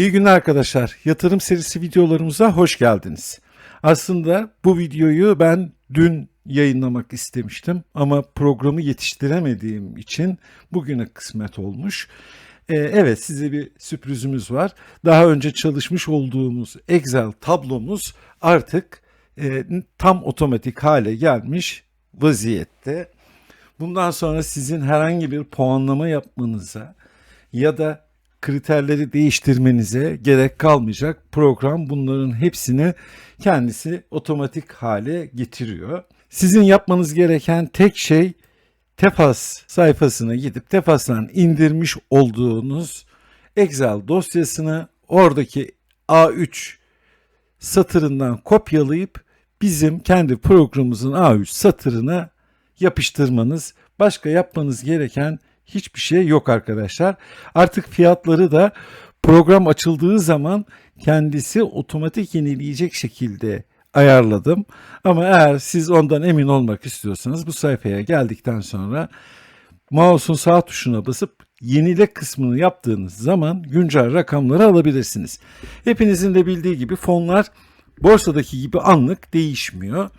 İyi günler arkadaşlar. Yatırım serisi videolarımıza hoş geldiniz. Aslında bu videoyu ben dün yayınlamak istemiştim ama programı yetiştiremediğim için bugüne kısmet olmuş. Ee, evet size bir sürprizimiz var. Daha önce çalışmış olduğumuz Excel tablomuz artık e, tam otomatik hale gelmiş vaziyette. Bundan sonra sizin herhangi bir puanlama yapmanıza ya da kriterleri değiştirmenize gerek kalmayacak. Program bunların hepsini kendisi otomatik hale getiriyor. Sizin yapmanız gereken tek şey Tefas sayfasına gidip Tefas'tan indirmiş olduğunuz Excel dosyasını oradaki A3 satırından kopyalayıp bizim kendi programımızın A3 satırına yapıştırmanız. Başka yapmanız gereken hiçbir şey yok arkadaşlar. Artık fiyatları da program açıldığı zaman kendisi otomatik yenileyecek şekilde ayarladım. Ama eğer siz ondan emin olmak istiyorsanız bu sayfaya geldikten sonra mouse'un sağ tuşuna basıp yenile kısmını yaptığınız zaman güncel rakamları alabilirsiniz. Hepinizin de bildiği gibi fonlar borsadaki gibi anlık değişmiyor.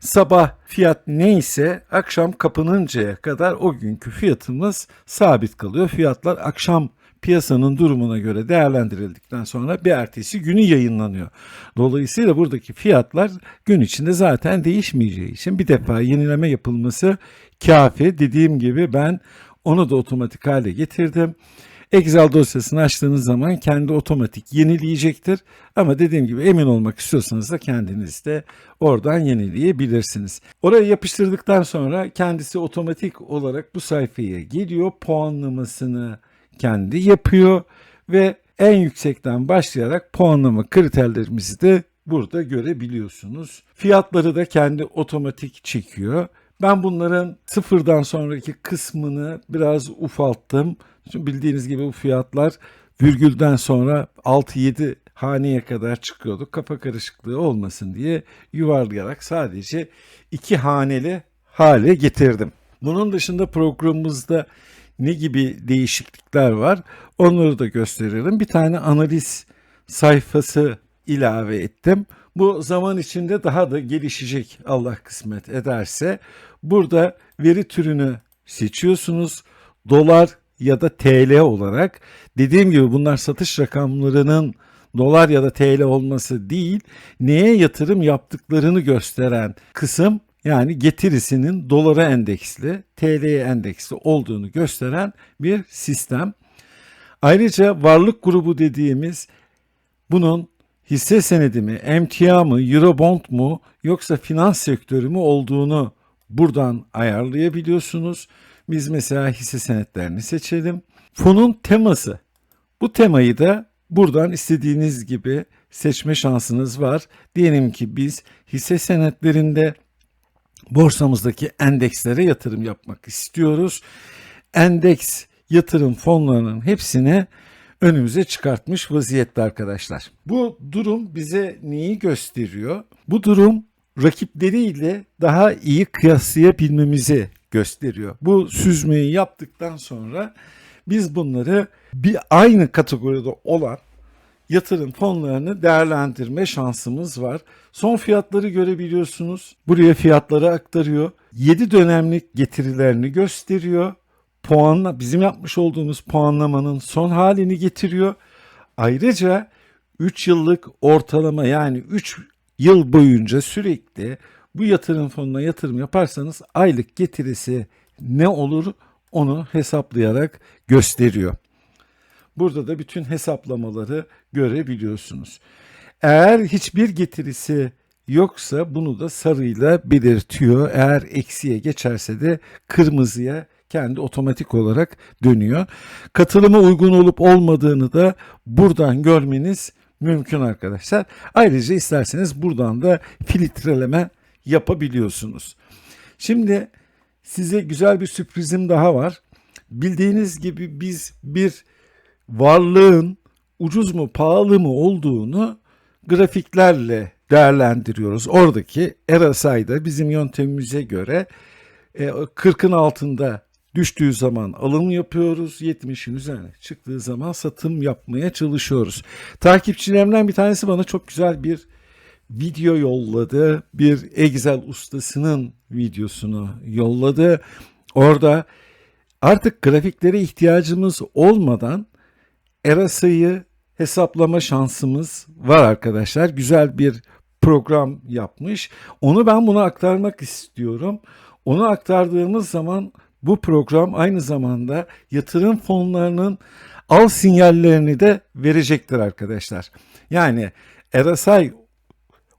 Sabah fiyat neyse akşam kapanıncaya kadar o günkü fiyatımız sabit kalıyor. Fiyatlar akşam piyasanın durumuna göre değerlendirildikten sonra bir ertesi günü yayınlanıyor. Dolayısıyla buradaki fiyatlar gün içinde zaten değişmeyeceği için bir defa yenileme yapılması kafi. Dediğim gibi ben onu da otomatik hale getirdim. Excel dosyasını açtığınız zaman kendi otomatik yenileyecektir. Ama dediğim gibi emin olmak istiyorsanız da kendiniz de oradan yenileyebilirsiniz. Oraya yapıştırdıktan sonra kendisi otomatik olarak bu sayfaya geliyor. Puanlamasını kendi yapıyor ve en yüksekten başlayarak puanlama kriterlerimizi de burada görebiliyorsunuz. Fiyatları da kendi otomatik çekiyor. Ben bunların sıfırdan sonraki kısmını biraz ufalttım. Çünkü bildiğiniz gibi bu fiyatlar virgülden sonra 6-7 haneye kadar çıkıyordu. Kafa karışıklığı olmasın diye yuvarlayarak sadece iki haneli hale getirdim. Bunun dışında programımızda ne gibi değişiklikler var onları da gösterelim. Bir tane analiz sayfası ilave ettim. Bu zaman içinde daha da gelişecek Allah kısmet ederse. Burada veri türünü seçiyorsunuz. Dolar ya da TL olarak. Dediğim gibi bunlar satış rakamlarının dolar ya da TL olması değil, neye yatırım yaptıklarını gösteren kısım yani getirisinin dolara endeksli, TL'ye endeksli olduğunu gösteren bir sistem. Ayrıca varlık grubu dediğimiz bunun hisse senedi mi, emtia mı, eurobond mu yoksa finans sektörü mü olduğunu buradan ayarlayabiliyorsunuz. Biz mesela hisse senetlerini seçelim. Fonun teması. Bu temayı da buradan istediğiniz gibi seçme şansınız var. Diyelim ki biz hisse senetlerinde borsamızdaki endekslere yatırım yapmak istiyoruz. Endeks yatırım fonlarının hepsine önümüze çıkartmış vaziyette arkadaşlar. Bu durum bize neyi gösteriyor? Bu durum rakipleriyle daha iyi kıyaslayabilmemizi gösteriyor. Bu süzmeyi yaptıktan sonra biz bunları bir aynı kategoride olan yatırım fonlarını değerlendirme şansımız var. Son fiyatları görebiliyorsunuz. Buraya fiyatları aktarıyor. 7 dönemlik getirilerini gösteriyor. Puanla bizim yapmış olduğumuz puanlamanın son halini getiriyor. Ayrıca 3 yıllık ortalama yani 3 yıl boyunca sürekli bu yatırım fonuna yatırım yaparsanız aylık getirisi ne olur onu hesaplayarak gösteriyor. Burada da bütün hesaplamaları görebiliyorsunuz. Eğer hiçbir getirisi yoksa bunu da sarıyla belirtiyor. Eğer eksiye geçerse de kırmızıya kendi otomatik olarak dönüyor. Katılıma uygun olup olmadığını da buradan görmeniz mümkün arkadaşlar. Ayrıca isterseniz buradan da filtreleme yapabiliyorsunuz. Şimdi size güzel bir sürprizim daha var. Bildiğiniz gibi biz bir varlığın ucuz mu pahalı mı olduğunu grafiklerle değerlendiriyoruz. Oradaki RSI'da bizim yöntemimize göre 40'ın altında Düştüğü zaman alım yapıyoruz. 70'in üzerine çıktığı zaman satım yapmaya çalışıyoruz. Takipçilerimden bir tanesi bana çok güzel bir video yolladı. Bir Excel ustasının videosunu yolladı. Orada artık grafiklere ihtiyacımız olmadan Erasa'yı hesaplama şansımız var arkadaşlar. Güzel bir program yapmış. Onu ben buna aktarmak istiyorum. Onu aktardığımız zaman bu program aynı zamanda yatırım fonlarının al sinyallerini de verecektir arkadaşlar. Yani RSI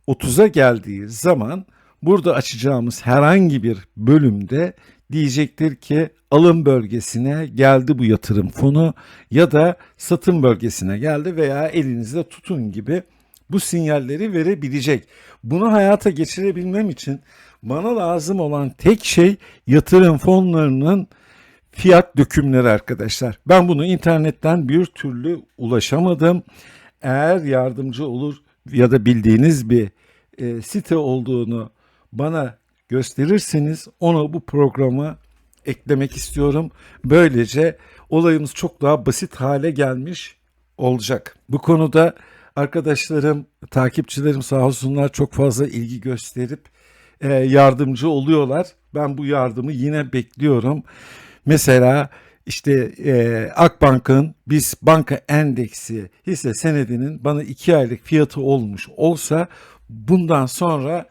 30'a geldiği zaman burada açacağımız herhangi bir bölümde diyecektir ki alım bölgesine geldi bu yatırım fonu ya da satım bölgesine geldi veya elinizde tutun gibi bu sinyalleri verebilecek. Bunu hayata geçirebilmem için bana lazım olan tek şey yatırım fonlarının fiyat dökümleri arkadaşlar. Ben bunu internetten bir türlü ulaşamadım. Eğer yardımcı olur ya da bildiğiniz bir e, site olduğunu bana gösterirseniz onu bu programa eklemek istiyorum. Böylece olayımız çok daha basit hale gelmiş olacak. Bu konuda arkadaşlarım, takipçilerim sağ olsunlar çok fazla ilgi gösterip e, yardımcı oluyorlar. Ben bu yardımı yine bekliyorum. Mesela işte e, Akbank'ın biz banka endeksi hisse senedinin bana iki aylık fiyatı olmuş olsa bundan sonra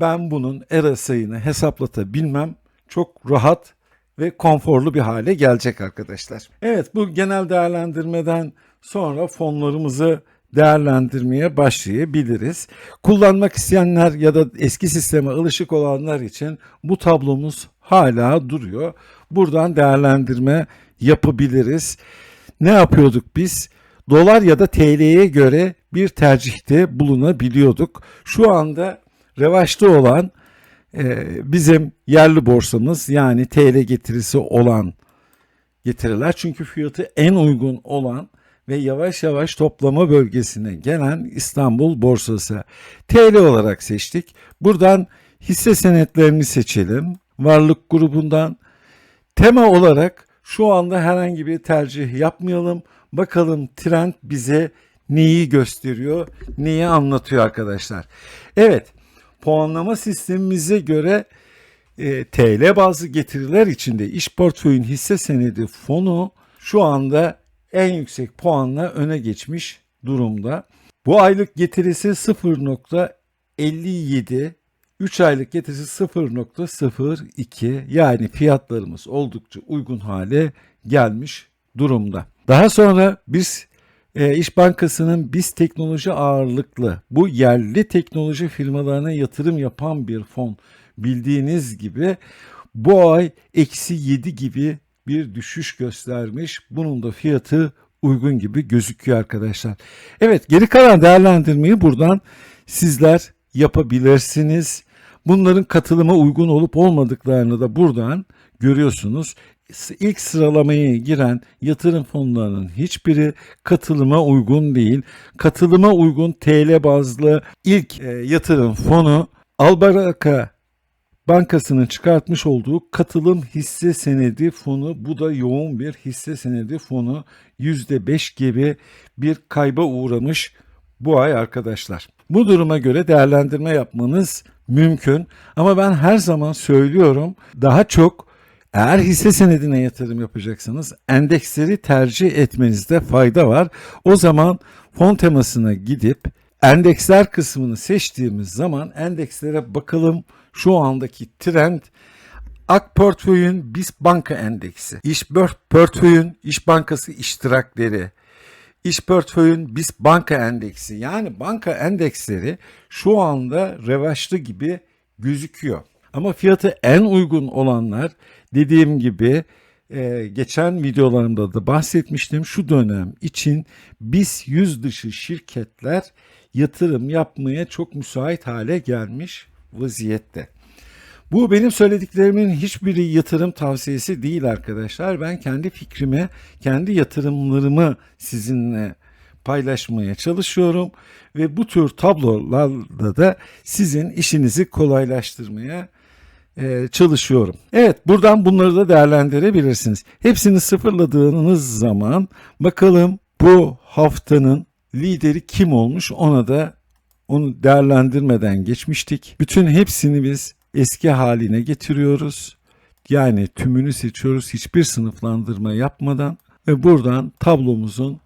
ben bunun ERA sayını hesaplatabilmem çok rahat ve konforlu bir hale gelecek arkadaşlar. Evet bu genel değerlendirmeden sonra fonlarımızı değerlendirmeye başlayabiliriz. Kullanmak isteyenler ya da eski sisteme alışık olanlar için bu tablomuz hala duruyor. Buradan değerlendirme yapabiliriz. Ne yapıyorduk biz? Dolar ya da TL'ye göre bir tercihte bulunabiliyorduk. Şu anda revaçta olan e, bizim yerli borsamız yani TL getirisi olan getiriler. Çünkü fiyatı en uygun olan ve yavaş yavaş toplama bölgesine gelen İstanbul borsası. TL olarak seçtik. Buradan hisse senetlerini seçelim. Varlık grubundan tema olarak şu anda herhangi bir tercih yapmayalım. Bakalım trend bize neyi gösteriyor, neyi anlatıyor arkadaşlar. Evet, puanlama sistemimize göre e, TL bazlı getiriler içinde iş portföyün hisse senedi fonu şu anda en yüksek puanla öne geçmiş durumda. Bu aylık getirisi 0.57, 3 aylık getirisi 0.02 yani fiyatlarımız oldukça uygun hale gelmiş durumda. Daha sonra biz e, İş Bankası'nın biz teknoloji ağırlıklı bu yerli teknoloji firmalarına yatırım yapan bir fon bildiğiniz gibi bu ay eksi 7 gibi bir düşüş göstermiş. Bunun da fiyatı uygun gibi gözüküyor arkadaşlar. Evet geri kalan değerlendirmeyi buradan sizler yapabilirsiniz. Bunların katılıma uygun olup olmadıklarını da buradan görüyorsunuz. İlk sıralamaya giren yatırım fonlarının hiçbiri katılıma uygun değil. Katılıma uygun TL bazlı ilk e, yatırım fonu Albaraka Bankası'nın çıkartmış olduğu katılım hisse senedi fonu bu da yoğun bir hisse senedi fonu %5 gibi bir kayba uğramış bu ay arkadaşlar. Bu duruma göre değerlendirme yapmanız mümkün ama ben her zaman söylüyorum daha çok eğer hisse senedine yatırım yapacaksanız endeksleri tercih etmenizde fayda var. O zaman fon temasına gidip endeksler kısmını seçtiğimiz zaman endekslere bakalım şu andaki trend Ak portföyün BIST banka endeksi, İş portföyün İş Bankası iştirakleri, İş portföyün BIST banka endeksi yani banka endeksleri şu anda revaçlı gibi gözüküyor. Ama fiyatı en uygun olanlar dediğim gibi e, geçen videolarımda da bahsetmiştim. Şu dönem için BIS yüz dışı şirketler yatırım yapmaya çok müsait hale gelmiş vaziyette. Bu benim söylediklerimin hiçbiri yatırım tavsiyesi değil arkadaşlar. Ben kendi fikrimi, kendi yatırımlarımı sizinle paylaşmaya çalışıyorum ve bu tür tablolarla da sizin işinizi kolaylaştırmaya e, çalışıyorum. Evet buradan bunları da değerlendirebilirsiniz. Hepsini sıfırladığınız zaman bakalım bu haftanın lideri kim olmuş ona da onu değerlendirmeden geçmiştik. Bütün hepsini biz eski haline getiriyoruz. Yani tümünü seçiyoruz hiçbir sınıflandırma yapmadan ve buradan tablomuzun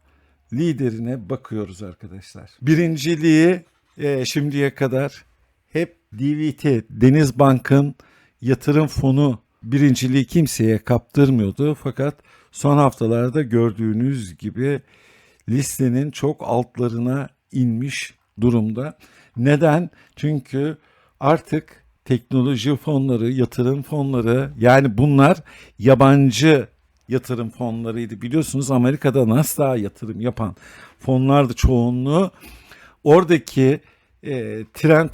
liderine bakıyoruz arkadaşlar. Birinciliği e, şimdiye kadar hep DVT Deniz Bank'ın yatırım fonu birinciliği kimseye kaptırmıyordu. Fakat son haftalarda gördüğünüz gibi listenin çok altlarına inmiş durumda. Neden? Çünkü artık teknoloji fonları, yatırım fonları yani bunlar yabancı yatırım fonlarıydı. Biliyorsunuz Amerika'da Nasdaq'a yatırım yapan fonlardı çoğunluğu. Oradaki e, trend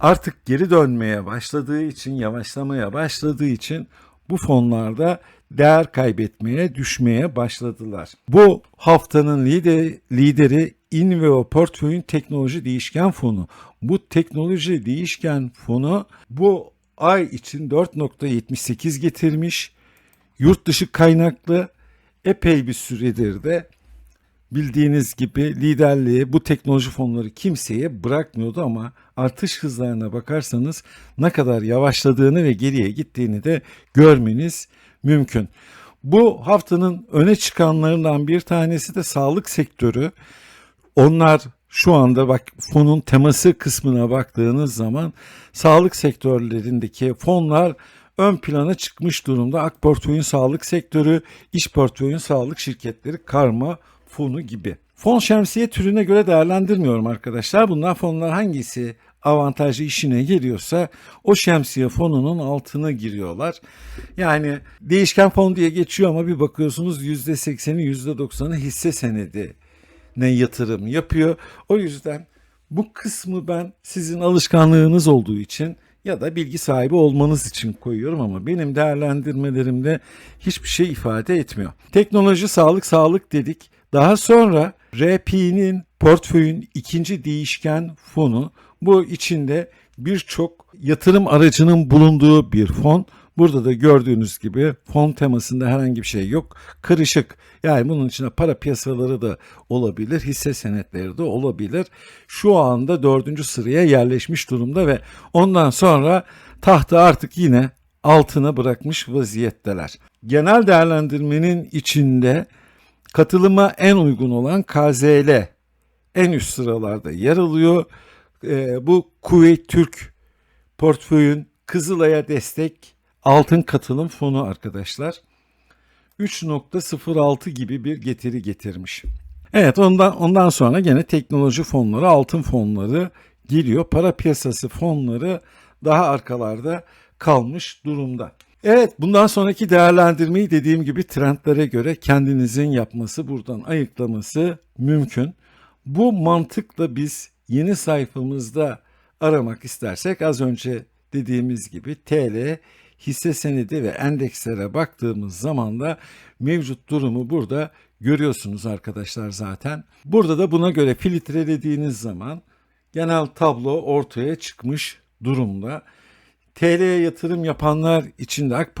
artık geri dönmeye başladığı için, yavaşlamaya başladığı için bu fonlarda değer kaybetmeye, düşmeye başladılar. Bu haftanın lideri, lideri Inveo Portföy'ün teknoloji değişken fonu. Bu teknoloji değişken fonu bu ay için 4.78 getirmiş. Yurt dışı kaynaklı epey bir süredir de bildiğiniz gibi liderliği bu teknoloji fonları kimseye bırakmıyordu ama artış hızlarına bakarsanız ne kadar yavaşladığını ve geriye gittiğini de görmeniz mümkün. Bu haftanın öne çıkanlarından bir tanesi de sağlık sektörü. Onlar şu anda bak fonun teması kısmına baktığınız zaman sağlık sektörlerindeki fonlar ön plana çıkmış durumda. Ak portföyün sağlık sektörü, iş portföyün sağlık şirketleri, karma fonu gibi. Fon şemsiye türüne göre değerlendirmiyorum arkadaşlar. Bunlar fonlar hangisi avantajlı işine geliyorsa o şemsiye fonunun altına giriyorlar. Yani değişken fon diye geçiyor ama bir bakıyorsunuz %80'i %90'ı hisse senedi ne yatırım yapıyor. O yüzden bu kısmı ben sizin alışkanlığınız olduğu için ya da bilgi sahibi olmanız için koyuyorum ama benim değerlendirmelerimde hiçbir şey ifade etmiyor. Teknoloji, sağlık, sağlık dedik. Daha sonra RP'nin portföyün ikinci değişken fonu bu içinde birçok yatırım aracının bulunduğu bir fon. Burada da gördüğünüz gibi fon temasında herhangi bir şey yok. Kırışık. Yani bunun içinde para piyasaları da olabilir, hisse senetleri de olabilir. Şu anda dördüncü sıraya yerleşmiş durumda ve ondan sonra tahtı artık yine altına bırakmış vaziyetteler. Genel değerlendirmenin içinde katılıma en uygun olan KZL en üst sıralarda yer alıyor. Ee, bu Kuveyt Türk portföyün Kızılay'a destek altın katılım fonu arkadaşlar. 3.06 gibi bir getiri getirmiş. Evet ondan ondan sonra gene teknoloji fonları, altın fonları geliyor. Para piyasası fonları daha arkalarda kalmış durumda. Evet bundan sonraki değerlendirmeyi dediğim gibi trendlere göre kendinizin yapması, buradan ayıklaması mümkün. Bu mantıkla biz yeni sayfamızda aramak istersek az önce dediğimiz gibi TL hisse senedi ve endekslere baktığımız zaman da mevcut durumu burada görüyorsunuz arkadaşlar zaten. Burada da buna göre filtrelediğiniz zaman genel tablo ortaya çıkmış durumda. TL'ye yatırım yapanlar için de Ak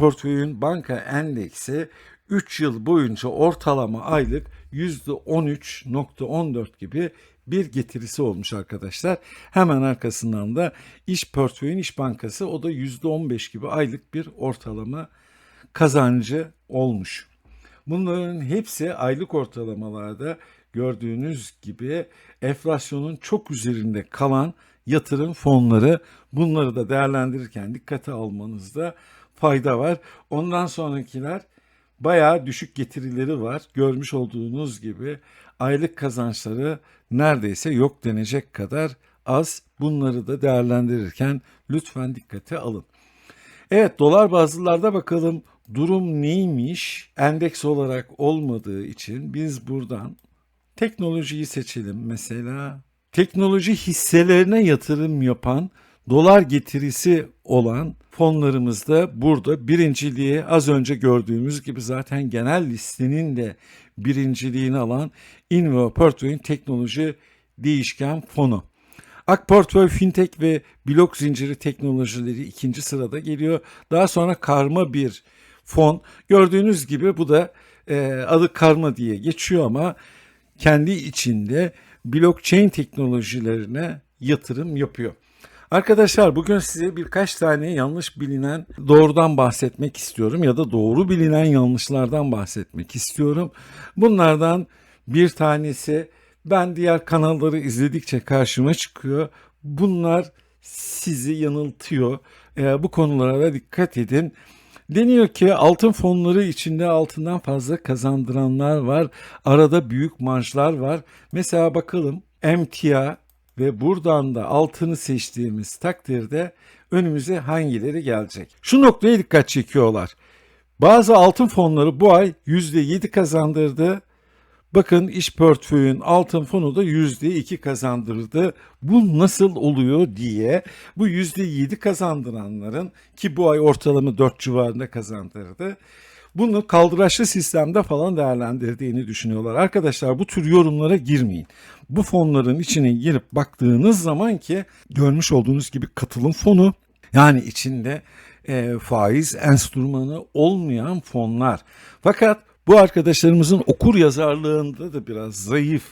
banka endeksi 3 yıl boyunca ortalama aylık %13.14 gibi bir getirisi olmuş arkadaşlar. Hemen arkasından da iş portföyün iş bankası o da %15 gibi aylık bir ortalama kazancı olmuş. Bunların hepsi aylık ortalamalarda gördüğünüz gibi enflasyonun çok üzerinde kalan yatırım fonları bunları da değerlendirirken dikkate almanızda fayda var. Ondan sonrakiler bayağı düşük getirileri var. Görmüş olduğunuz gibi aylık kazançları neredeyse yok denecek kadar az. Bunları da değerlendirirken lütfen dikkate alın. Evet dolar bazlılarda bakalım durum neymiş? Endeks olarak olmadığı için biz buradan teknolojiyi seçelim mesela. Teknoloji hisselerine yatırım yapan dolar getirisi olan fonlarımızda burada birinciliği az önce gördüğümüz gibi zaten genel listenin de birinciliğini alan Invo Portföy'ün teknoloji değişken fonu. Ak Portföy Fintech ve blok zinciri teknolojileri ikinci sırada geliyor. Daha sonra karma bir fon. Gördüğünüz gibi bu da e, adı karma diye geçiyor ama kendi içinde blockchain teknolojilerine yatırım yapıyor. Arkadaşlar bugün size birkaç tane yanlış bilinen doğrudan bahsetmek istiyorum ya da doğru bilinen yanlışlardan bahsetmek istiyorum. Bunlardan bir tanesi ben diğer kanalları izledikçe karşıma çıkıyor. Bunlar sizi yanıltıyor. Ee, bu konulara da dikkat edin. Deniyor ki altın fonları içinde altından fazla kazandıranlar var. Arada büyük marjlar var. Mesela bakalım emtia ve buradan da altını seçtiğimiz takdirde önümüze hangileri gelecek? Şu noktaya dikkat çekiyorlar. Bazı altın fonları bu ay %7 kazandırdı. Bakın iş portföyün altın fonu da %2 kazandırdı. Bu nasıl oluyor diye bu %7 kazandıranların ki bu ay ortalama 4 civarında kazandırdı. Bunu kaldıraçlı sistemde falan değerlendirdiğini düşünüyorlar. Arkadaşlar bu tür yorumlara girmeyin. Bu fonların içine girip baktığınız zaman ki görmüş olduğunuz gibi katılım fonu yani içinde e, faiz enstrümanı olmayan fonlar. Fakat bu arkadaşlarımızın okur yazarlığında da biraz zayıf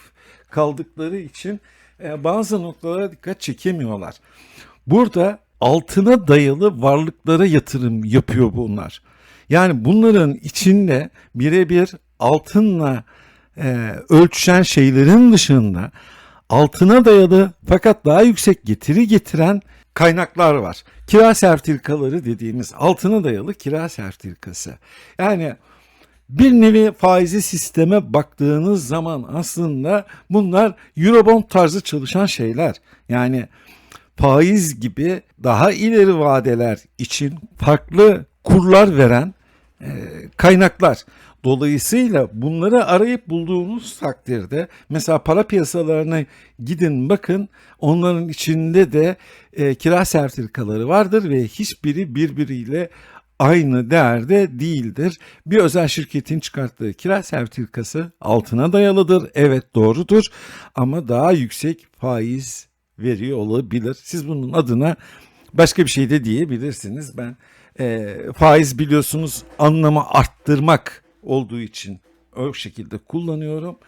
kaldıkları için e, bazı noktalara dikkat çekemiyorlar. Burada altına dayalı varlıklara yatırım yapıyor bunlar. Yani bunların içinde birebir altınla e, ölçüşen şeylerin dışında altına dayalı fakat daha yüksek getiri getiren kaynaklar var. Kira sertifikaları dediğimiz altına dayalı kira sertifikası. Yani bir nevi faizi sisteme baktığınız zaman aslında bunlar Eurobond tarzı çalışan şeyler. Yani faiz gibi daha ileri vadeler için farklı kurlar veren kaynaklar. Dolayısıyla bunları arayıp bulduğunuz takdirde mesela para piyasalarına gidin bakın onların içinde de e, kira sertifikaları vardır ve hiçbiri birbiriyle aynı değerde değildir. Bir özel şirketin çıkarttığı kira sertifikası altına dayalıdır. Evet doğrudur ama daha yüksek faiz veriyor olabilir. Siz bunun adına başka bir şey de diyebilirsiniz. Ben e, faiz biliyorsunuz anlamı arttırmak olduğu için o şekilde kullanıyorum.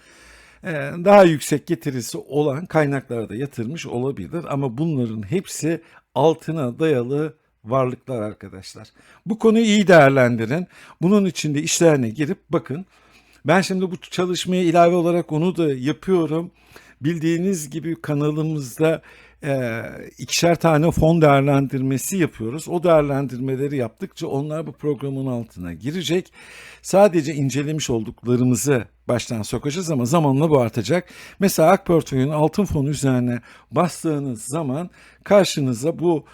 E, daha yüksek getirisi olan kaynaklara da yatırmış olabilir ama bunların hepsi altına dayalı varlıklar arkadaşlar. Bu konuyu iyi değerlendirin. Bunun içinde işlerine girip bakın. Ben şimdi bu çalışmaya ilave olarak onu da yapıyorum. Bildiğiniz gibi kanalımızda e, ikişer tane fon değerlendirmesi yapıyoruz. O değerlendirmeleri yaptıkça onlar bu programın altına girecek. Sadece incelemiş olduklarımızı baştan sokacağız ama zamanla bu artacak. Mesela AK Portföy'ün altın fonu üzerine bastığınız zaman karşınıza bu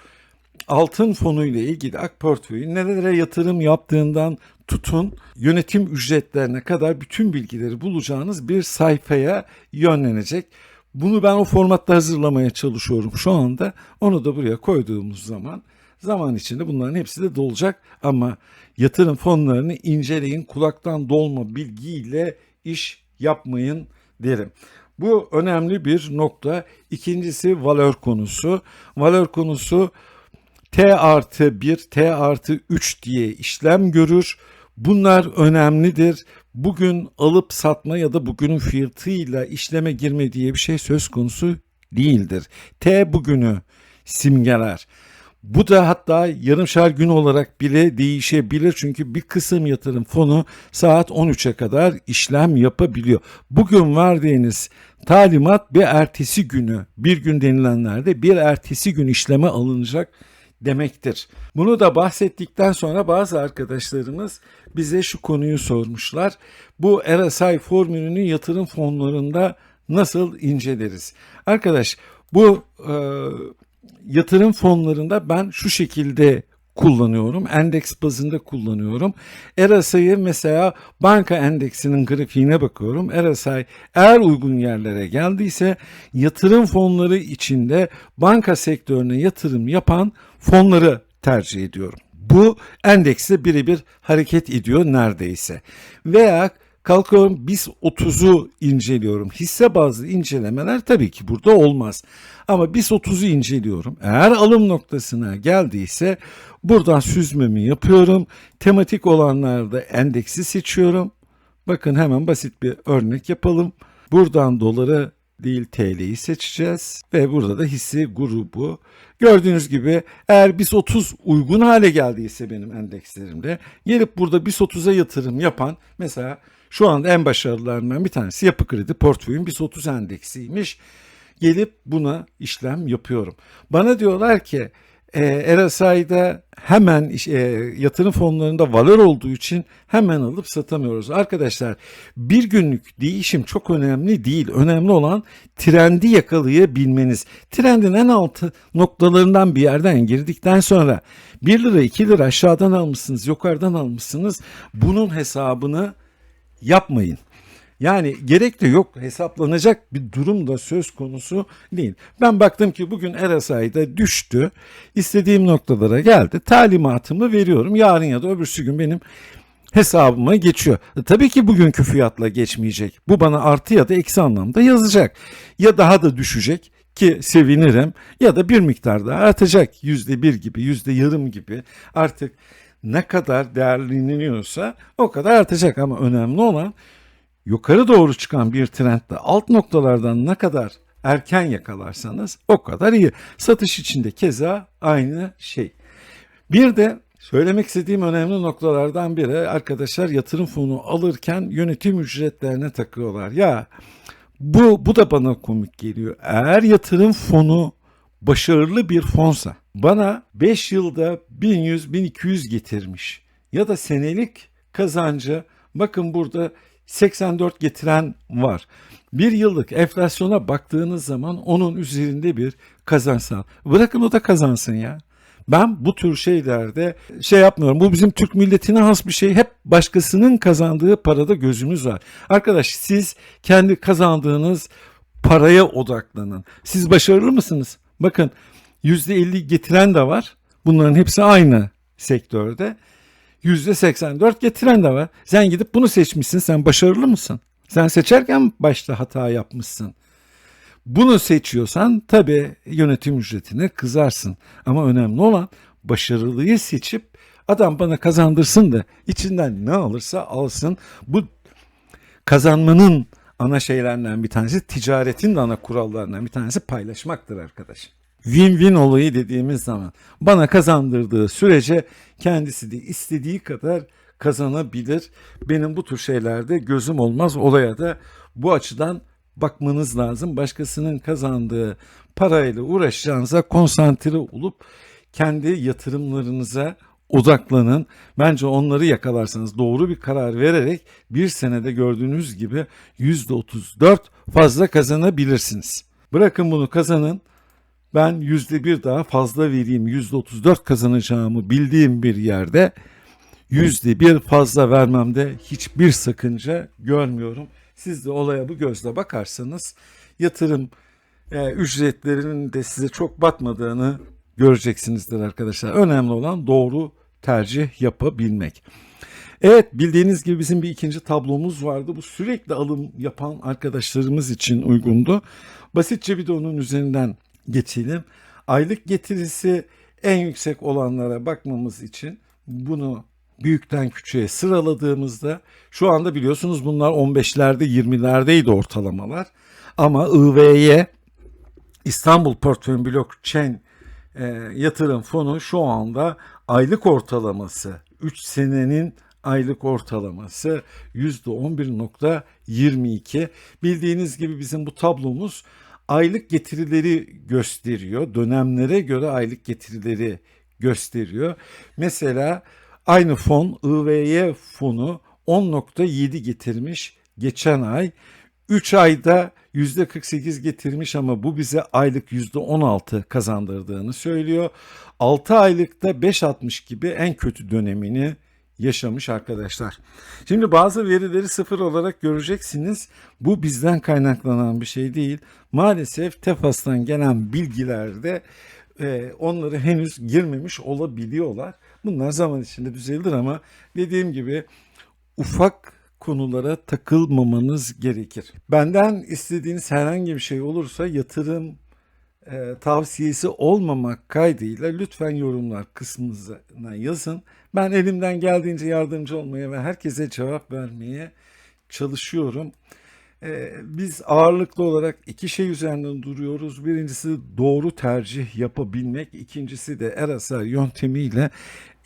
altın fonu ile ilgili AK Portföy'ün nelere yatırım yaptığından tutun yönetim ücretlerine kadar bütün bilgileri bulacağınız bir sayfaya yönlenecek. Bunu ben o formatta hazırlamaya çalışıyorum şu anda. Onu da buraya koyduğumuz zaman zaman içinde bunların hepsi de dolacak ama yatırım fonlarını inceleyin kulaktan dolma bilgiyle iş yapmayın derim. Bu önemli bir nokta. İkincisi valör konusu. Valör konusu T artı 1, T artı 3 diye işlem görür. Bunlar önemlidir. Bugün alıp satma ya da bugünün fiyatıyla işleme girme diye bir şey söz konusu değildir. T bugünü simgeler. Bu da hatta yarımşar gün olarak bile değişebilir çünkü bir kısım yatırım fonu saat 13'e kadar işlem yapabiliyor. Bugün verdiğiniz talimat bir ertesi günü, bir gün denilenlerde bir ertesi gün işleme alınacak demektir. Bunu da bahsettikten sonra bazı arkadaşlarımız bize şu konuyu sormuşlar. Bu RSI formülünü yatırım fonlarında nasıl inceleriz? Arkadaş bu e, yatırım fonlarında ben şu şekilde kullanıyorum. Endeks bazında kullanıyorum. RSI'yi mesela banka endeksinin grafiğine bakıyorum. RSI eğer uygun yerlere geldiyse yatırım fonları içinde banka sektörüne yatırım yapan fonları tercih ediyorum. Bu endekste birebir hareket ediyor neredeyse. Veya kalkıyorum BIS 30'u inceliyorum. Hisse bazlı incelemeler tabii ki burada olmaz. Ama BIS 30'u inceliyorum. Eğer alım noktasına geldiyse buradan süzmemi yapıyorum. Tematik olanlarda endeksi seçiyorum. Bakın hemen basit bir örnek yapalım. Buradan doları değil TL'yi seçeceğiz ve burada da hisse grubu. Gördüğünüz gibi eğer BIS 30 uygun hale geldiyse benim endekslerimde gelip burada BIS 30'a yatırım yapan mesela şu anda en başarılılarından bir tanesi yapı kredi portföyün BIS 30 endeksiymiş. Gelip buna işlem yapıyorum. Bana diyorlar ki e, RSI'da hemen e, yatırım fonlarında valör olduğu için hemen alıp satamıyoruz. Arkadaşlar bir günlük değişim çok önemli değil. Önemli olan trendi yakalayabilmeniz. Trendin en altı noktalarından bir yerden girdikten sonra 1 lira 2 lira aşağıdan almışsınız yukarıdan almışsınız. Bunun hesabını yapmayın. Yani gerek de yok hesaplanacak bir durum da söz konusu değil. Ben baktım ki bugün RSI'da düştü. İstediğim noktalara geldi. Talimatımı veriyorum. Yarın ya da öbürsü gün benim hesabıma geçiyor. E, Tabii ki bugünkü fiyatla geçmeyecek. Bu bana artı ya da eksi anlamda yazacak. Ya daha da düşecek ki sevinirim ya da bir miktar daha artacak. Yüzde bir gibi, yüzde yarım gibi artık ne kadar değerleniyorsa o kadar artacak ama önemli olan yukarı doğru çıkan bir trendde alt noktalardan ne kadar erken yakalarsanız o kadar iyi. Satış içinde keza aynı şey. Bir de söylemek istediğim önemli noktalardan biri arkadaşlar yatırım fonu alırken yönetim ücretlerine takıyorlar. Ya bu bu da bana komik geliyor. Eğer yatırım fonu başarılı bir fonsa bana 5 yılda 1100 1200 getirmiş ya da senelik kazancı bakın burada 84 getiren var. Bir yıllık enflasyona baktığınız zaman onun üzerinde bir kazansal. Bırakın o da kazansın ya. Ben bu tür şeylerde şey yapmıyorum. Bu bizim Türk milletine has bir şey. Hep başkasının kazandığı parada gözümüz var. Arkadaş siz kendi kazandığınız paraya odaklanın. Siz başarılı mısınız? Bakın %50 getiren de var. Bunların hepsi aynı sektörde. %84 getiren de var. Sen gidip bunu seçmişsin. Sen başarılı mısın? Sen seçerken başta hata yapmışsın. Bunu seçiyorsan tabii yönetim ücretine kızarsın. Ama önemli olan başarılıyı seçip adam bana kazandırsın da içinden ne alırsa alsın. Bu kazanmanın ana şeylerinden bir tanesi, ticaretin de ana kurallarından bir tanesi paylaşmaktır arkadaş. Win-win olayı dediğimiz zaman bana kazandırdığı sürece kendisi de istediği kadar kazanabilir. Benim bu tür şeylerde gözüm olmaz. Olaya da bu açıdan bakmanız lazım. Başkasının kazandığı parayla uğraşacağınıza konsantre olup kendi yatırımlarınıza odaklanın. Bence onları yakalarsanız doğru bir karar vererek bir senede gördüğünüz gibi %34 fazla kazanabilirsiniz. Bırakın bunu kazanın. Ben %1 daha fazla vereyim %34 kazanacağımı bildiğim bir yerde %1 fazla vermemde hiçbir sakınca görmüyorum. Siz de olaya bu gözle bakarsanız yatırım e, ücretlerinin de size çok batmadığını göreceksinizdir arkadaşlar. Önemli olan doğru tercih yapabilmek. Evet bildiğiniz gibi bizim bir ikinci tablomuz vardı. Bu sürekli alım yapan arkadaşlarımız için uygundu. Basitçe bir de onun üzerinden geçelim. Aylık getirisi en yüksek olanlara bakmamız için bunu büyükten küçüğe sıraladığımızda şu anda biliyorsunuz bunlar 15'lerde 20'lerdeydi ortalamalar. Ama IVY İstanbul Portföy Blockchain e, yatırım fonu şu anda aylık ortalaması 3 senenin aylık ortalaması %11.22. Bildiğiniz gibi bizim bu tablomuz aylık getirileri gösteriyor. Dönemlere göre aylık getirileri gösteriyor. Mesela aynı fon IVY fonu 10.7 getirmiş geçen ay. 3 ayda %48 getirmiş ama bu bize aylık %16 kazandırdığını söylüyor. 6 aylıkta 5.60 gibi en kötü dönemini yaşamış arkadaşlar. Şimdi bazı verileri sıfır olarak göreceksiniz. Bu bizden kaynaklanan bir şey değil. Maalesef TEFAS'tan gelen bilgilerde e, onları henüz girmemiş olabiliyorlar. Bunlar zaman içinde düzelir ama dediğim gibi ufak konulara takılmamanız gerekir. Benden istediğiniz herhangi bir şey olursa yatırım e, tavsiyesi olmamak kaydıyla lütfen yorumlar kısmına yazın. Ben elimden geldiğince yardımcı olmaya ve herkese cevap vermeye çalışıyorum. Ee, biz ağırlıklı olarak iki şey üzerinden duruyoruz. Birincisi doğru tercih yapabilmek. İkincisi de Erasar yöntemiyle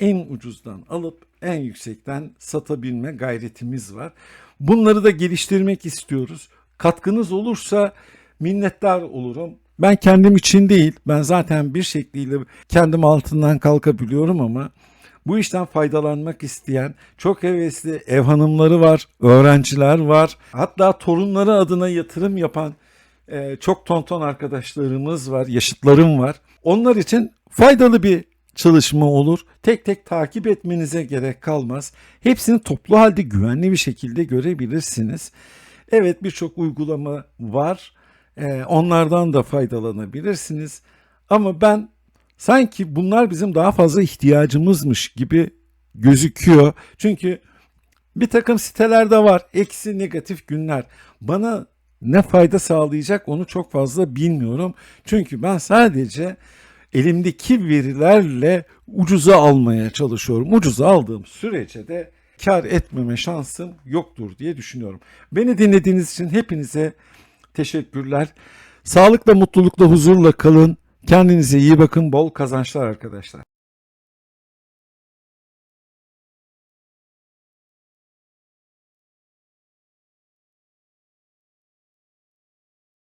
en ucuzdan alıp en yüksekten satabilme gayretimiz var. Bunları da geliştirmek istiyoruz. Katkınız olursa minnettar olurum. Ben kendim için değil, ben zaten bir şekliyle kendim altından kalkabiliyorum ama bu işten faydalanmak isteyen çok hevesli ev hanımları var, öğrenciler var. Hatta torunları adına yatırım yapan e, çok tonton arkadaşlarımız var, yaşıtlarım var. Onlar için faydalı bir çalışma olur. Tek tek takip etmenize gerek kalmaz. Hepsini toplu halde güvenli bir şekilde görebilirsiniz. Evet birçok uygulama var. E, onlardan da faydalanabilirsiniz. Ama ben sanki bunlar bizim daha fazla ihtiyacımızmış gibi gözüküyor. Çünkü bir takım sitelerde var eksi negatif günler. Bana ne fayda sağlayacak onu çok fazla bilmiyorum. Çünkü ben sadece elimdeki verilerle ucuza almaya çalışıyorum. Ucuza aldığım sürece de kar etmeme şansım yoktur diye düşünüyorum. Beni dinlediğiniz için hepinize teşekkürler. Sağlıkla, mutlulukla, huzurla kalın. Kendinize iyi bakın. Bol kazançlar arkadaşlar.